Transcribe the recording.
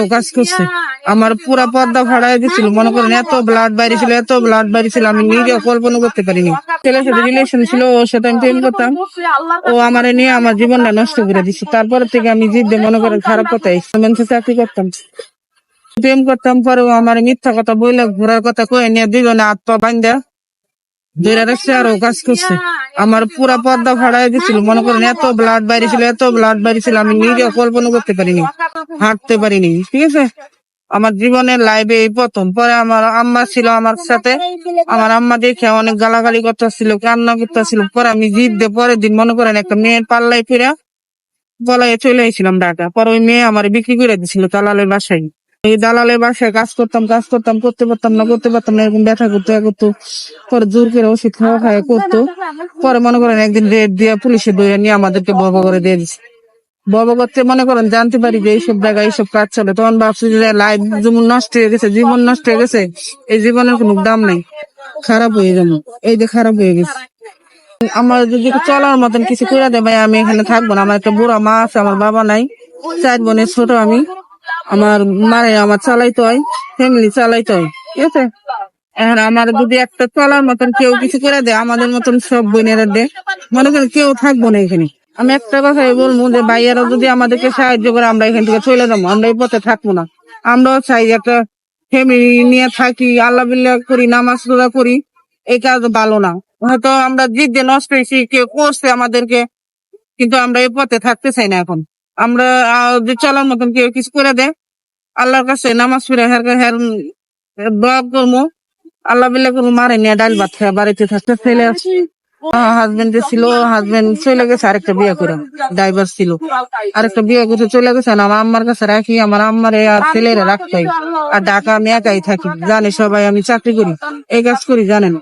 ও কাজ করছে। আমার পুরা পর্দা ফাড়াই দিছিল, মনে করেন এত ব্লাড বাইরে ছিল এত ব্লাড বাইরে ছিল আমি নিজে কল্পনা করতে পারিনি। ছেলের সাথে রিলেশন ছিল, ওর সাথে আমি প্রেম করতাম। ও আমার নিয়ে আমার জীবনটা নষ্ট করে দিচ্ছে তারপর থেকে আমি জিদ্দে মনে করেন খারাপ মেনসে চাকরি করতাম। প্রেম করতাম, পরে আমার মিথ্যা কথা বইলে ঘোরার কথা কয়ে নিয়ে দুজনে হাত পা বান্ধা ধরে রাখছে আর ও কাজ করছে। আমার পুরা পর্দা ফাড়াই দিছিল, মনে করেন এত ব্লাড ছিল এত ব্লাড ছিল আমি নিজে কল্পনা করতে পারিনি, হাঁটতে পারিনি, ঠিক আছে? আমার জীবনের লাইফে এই প্রথম, পরে আমার আম্মা ছিল আমার সাথে, আমার আম্মা দেখে অনেক গালাগালি করতেছিল, কান্না করতেছিল, পরে আমি জিদ দিয়ে পরের দিন মনে করেন একটা মেয়ের পাল্লাই ফিরে বলাই চলে এসেছিলাম ঢাকা, পরে ওই মেয়ে আমার বিক্রি করে দিছিল দালালের বাসায়। এই দালালের বাসায় কাজ করতাম কাজ করতাম, করতে পারতাম না, করতে পারতাম না, এরকম ব্যথা করতে করতো। পরে জোর করে ওষুধ খাওয়া খাওয়া করতো। পরে মনে করেন একদিন রেড দিয়ে পুলিশে ধরে নিয়ে আমাদেরকে ববা করে দিয়ে দিচ্ছে ববা করতে মনে করেন জানতে পারি যে এইসব জায়গায় এইসব কাজ চলে। তখন ভাবছি যে লাইফ যেমন নষ্ট হয়ে গেছে, জীবন নষ্ট হয়ে গেছে। এই জীবনের কোনো দাম নেই। খারাপ হয়ে যাব এই যে খারাপ হয়ে গেছে। আমার যদি চলার মতন কিছু করে দেয় ভাই, আমি এখানে থাকব না। আমার একটা বুড়া মা আছে, আমার বাবা নাই। চার বোনের ছোট আমি। আমার মারে আমার চালাইতে হয় ফ্যামিলি চালাইতে হয়, ঠিক আছে? এখন আমার যদি একটা চলার মতন কেউ কিছু করে দেয়, আমাদের মতন সব বোনেরা দে মনে করেন কেউ থাকব না এখানে। আমি একটা কথাই বলব যে ভাইয়ারা যদি আমাদেরকে সাহায্য করে, আমরা এখান থেকে চলে যাব, আমরা এই পথে থাকব না। আমরাও চাই একটা ফ্যামিলি নিয়ে থাকি, আল্লাহ বিল্লাহ করি, নামাজ রোজা করি, এই কাজ ভালো না। হয়তো আমরা জিদ দিয়ে নষ্ট হয়েছি, কেউ করছে আমাদেরকে, কিন্তু আমরা এই পথে থাকতে চাই না এখন। আমরা চলার মতন কেউ কিছু করে দেয়। আল্লাহর কাছে নামাজ পড়ে হের হের দোয়া করব আল্লাহ বিল্লাহ করব মারে নিয়ে ডাল ভাত খেয়ে, বাড়িতে থাকতে ছেলে হাজবেন্ড যে ছিল হাজবেন্ড চলে গেছে, আরেকটা বিয়ে করে। ড্রাইভার ছিল। আরেকটা বিয়ে করে চলে গেছে না আমার আম্মার কাছে রাখি, আমার আম্মারে আর ছেলেরা রাখতে। আর ঢাকা আমি একাই থাকি, জানে সবাই আমি চাকরি করি, এই কাজ করি, জানেন।